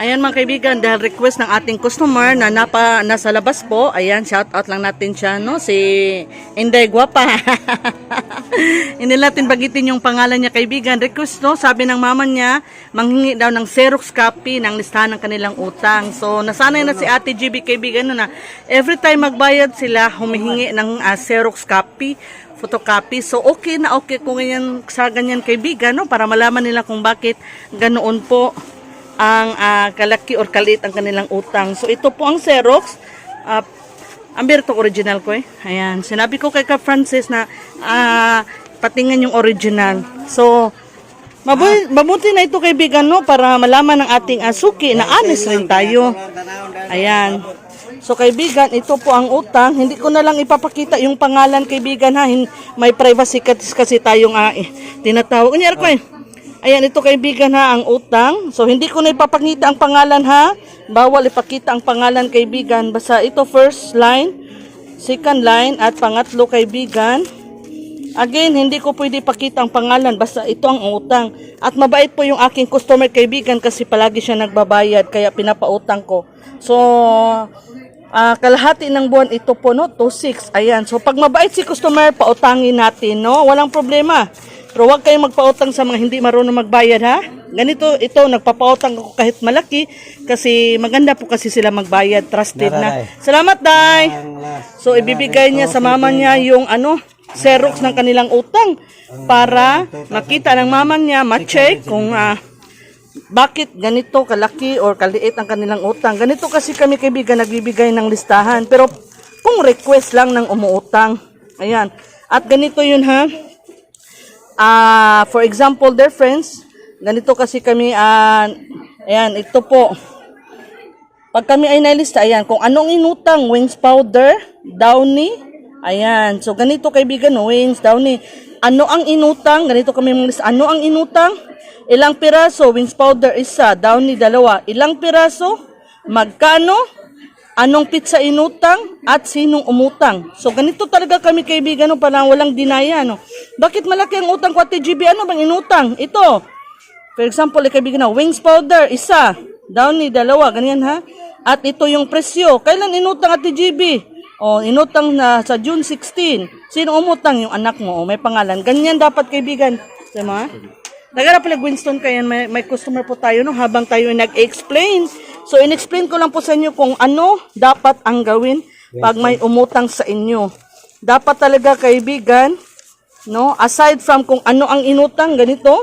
Ayan mga kaibigan, dahil request ng ating customer na napa, nasa labas po, ayan, shout out lang natin siya, no? Si Inday Guapa. Hindi natin bagitin yung pangalan niya kaibigan. Request, no? Sabi ng mama niya, manghingi daw ng Xerox copy ng listahan ng kanilang utang. So, nasanay na si ate GB kaibigan no, na every time magbayad sila, humihingi ng ah, Xerox copy photocopy. So, okay na okay kung ganyan, sa ganyan kaibigan, no? Para malaman nila kung bakit ganoon po ang ah, kalaki or kalit ang kanilang utang. So, ito po ang Xerox. Ah, ang to original ko eh. Ayan. Sinabi ko kay Ka Francis na ah, patingnan yung original. So, mabuti, mabuti na ito kaibigan, no? Para malaman ng ating asuki na honest rin tayo. Ayan. So kaibigan, ito po ang utang. Hindi ko na lang ipapakita yung pangalan kaibigan ha. May privacy kasi, tayong eh, tinatawag. Kunyari ko eh. Ayan, ito kaibigan ha, ang utang. So hindi ko na ipapakita ang pangalan ha. Bawal ipakita ang pangalan kaibigan. Basta ito first line, second line, at pangatlo kaibigan. Again, hindi ko pwede ipakita ang pangalan basta ito ang utang. At mabait po yung aking customer kaibigan kasi palagi siya nagbabayad kaya pinapautang ko. So, ah, kalahati ng buwan ito po no, 2.6. Ayan. So, pag mabait si customer, pautangin natin, no? Walang problema. Pero huwag kayong magpautang sa mga hindi marunong magbayad, ha? Ganito, ito, nagpapautang ako kahit malaki kasi maganda po kasi sila magbayad. Trusted na. Salamat, Day! So, ibibigay niya sa mama niya yung ano, Xerox ng kanilang utang para makita ng mama niya, ma-check kung ah, bakit ganito kalaki or kaliit ang kanilang utang. Ganito kasi kami kaibigan nagbibigay ng listahan. Pero kung request lang ng umuutang. Ayan. At ganito yun ha. Ah, for example, dear friends, ganito kasi kami, ah, ayan, ito po. Pag kami ay nalista, ayan, kung anong inutang, wings powder, downy, ayan. So, ganito kaibigan, wings, downy. Ano ang inutang? Ganito kami mga. Ano ang inutang? Ilang piraso, wings powder, isa, downy, dalawa. Ilang piraso? Magkano? Anong pizza inutang at sinong umutang? So, ganito talaga kami kaibigan, no, parang walang dinaya, no. Bakit malaki ang utang ko, Ate GB? Ano bang inutang? Ito. For example, eh, kaibigan na, wings powder, isa. Downy, dalawa. Ganyan, ha? At ito yung presyo. Kailan inutang, Ate GB? O, inutang na sa June 16. Sino umutang? Yung anak mo. O, may pangalan. Ganyan dapat, kaibigan. Diba? Nagara pala Winston kayan, may, may customer po tayo no, habang tayo ay nag-explain. So, in-explain ko lang po sa inyo kung ano dapat ang gawin pag may umutang sa inyo. Dapat talaga kaibigan, no, aside from kung ano ang inutang, ganito,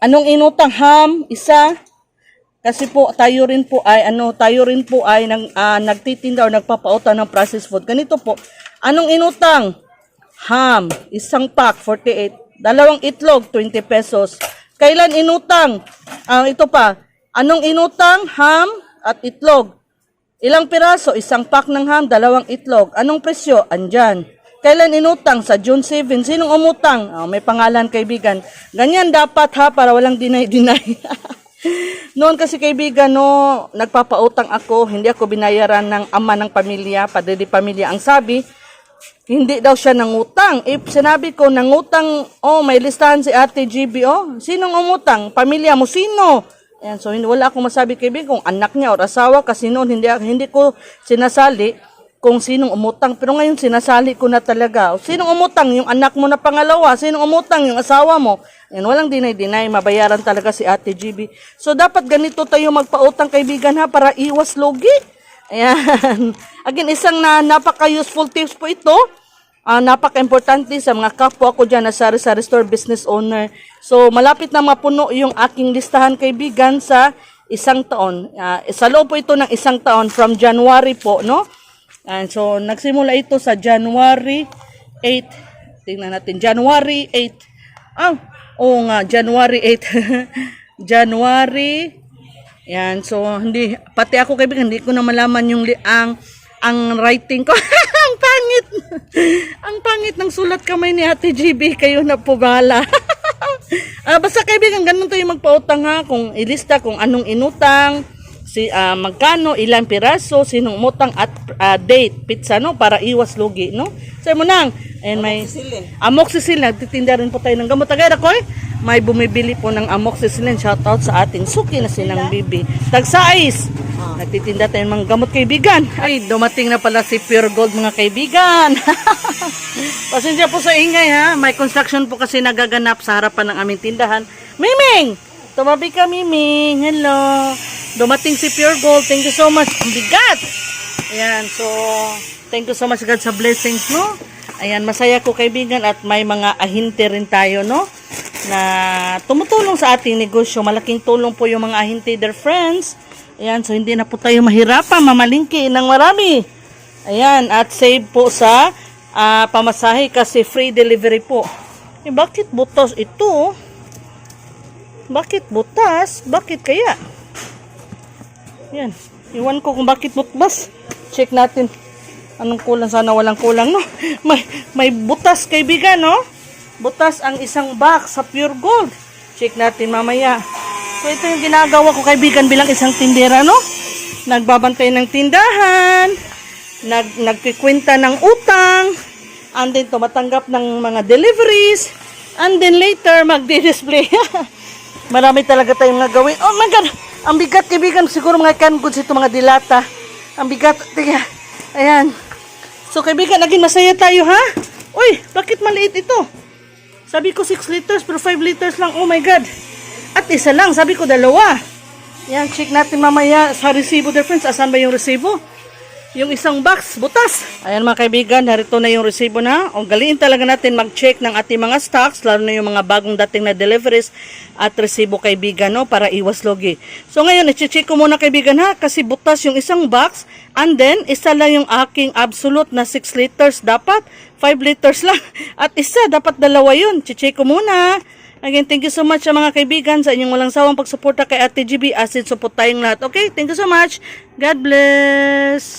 anong inutang ham, isa, kasi po tayo rin po ay ano, tayo rin po ay nag, ah, nagtitinda o nagpapautang ng processed food. Ganito po, anong inutang? Ham, isang pack, 48. Dalawang itlog, 20 pesos. Kailan inutang? Ah, ito pa. Anong inutang? Ham at itlog. Ilang piraso? Isang pack ng ham, dalawang itlog. Anong presyo? Andyan. Kailan inutang? Sa June 7. Sinong umutang? Ah, may pangalan, kaibigan. Ganyan dapat ha, para walang deny-deny. Noon kasi kaibigan, no, nagpapautang ako, hindi ako binayaran ng ama ng pamilya, padre pamilya. Ang sabi, hindi daw siya nangutang. If sinabi ko nangutang, oh, may listahan si Ate GB, oh, sinong umutang? Pamilya mo, sino? Ayan, so hindi, wala akong masabi kaibigan kung anak niya o asawa kasi noon hindi, hindi ko sinasali kung sinong umutang. Pero ngayon sinasali ko na talaga. Sinong umutang? Yung anak mo na pangalawa. Sinong umutang? Yung asawa mo. Yan, walang dinay-dinay. Mabayaran talaga si Ate GB. So dapat ganito tayo magpautang kaibigan ha para iwas logi. Ayan. Again, isang na napaka-useful tips po ito. Ah, napaka-importante sa mga kapwa ko dyan na sari-sari store business owner. So, malapit na mapuno yung aking listahan kaibigan sa isang taon. Ah, sa loob po ito ng isang taon from January po, no? And so, nagsimula ito sa January 8. Tingnan natin. January 8. Ah, oo nga, January 8. January yan, so hindi pati ako kaibigan hindi ko na malaman yung ang ang writing ko. ang pangit. ang pangit ng sulat kamay ni Ate GB, kayo na po bahala. Ah, basta kaibigan, ganun tayo magpautang ha. Kung ilista kung anong inutang, si ah, magkano, ilang piraso, sinong umutang at ah, date, pizza no para iwas lugi no. Sa mo nang and may Amoxicillin, nagtitinda rin po tayo ng gamot. Tagay ko may bumibili po ng amoxicillin. Shoutout sa ating suki na sinang bibi. Tagsais! Nagtitinda tayo ng gamot kaibigan. Ay, dumating na pala si Pure Gold mga kaibigan. Pasensya po sa ingay ha. May construction po kasi nagaganap sa harapan ng aming tindahan. Miming! Tumabi ka, Miming. Hello. Dumating si Pure Gold. Thank you so much. Ang bigat! Ayan, so, thank you so much God sa blessings, no? Ayan, masaya ko kaibigan at may mga ahinte rin tayo, no? Na tumutulong sa ating negosyo. Malaking tulong po yung mga ahinte, dear friends. Ayan, so hindi na po tayo mahirapan, mamalingki ng marami. Ayan, at save po sa ah, pamasahe kasi free delivery po. Eh, bakit butas ito? Bakit butas? Bakit kaya? Yan. Iwan ko kung bakit butbas. Check natin. Anong kulang? Sana walang kulang, no? May, may butas, kaibigan, no? Butas ang isang box sa pure gold. Check natin mamaya. So, ito yung ginagawa ko, kaibigan, bilang isang tindera, no? Nagbabantay ng tindahan. Nag, nagkikwenta ng utang. And then, tumatanggap ng mga deliveries. And then, later, magdi-display. Marami talaga tayong mga gawin. Oh my God! Ang bigat, kaibigan. Siguro mga canned goods ito, mga dilata. Ang bigat. Tiga. Ayan. So, kaibigan, naging masaya tayo, ha? Uy, bakit maliit ito? Sabi ko 6 liters, pero 5 liters lang. Oh my God. At isa lang. Sabi ko dalawa. Yan, check natin mamaya sa resibo difference. Asan ba yung resibo? Yung isang box, butas. Ayan mga kaibigan, narito na yung resibo na. O galiin talaga natin mag-check ng ating mga stocks, lalo na yung mga bagong dating na deliveries at resibo kaibigan, no, para iwas logi. So ngayon, i-check ko muna kaibigan ha, kasi butas yung isang box, and then, isa lang yung aking absolute na 6 liters dapat, 5 liters lang, at isa, dapat dalawa yun. Check ko muna. Again, thank you so much sa mga kaibigan sa inyong walang sawang pagsuporta kay Ate GB. Asin support tayong lahat. Okay, thank you so much. God bless.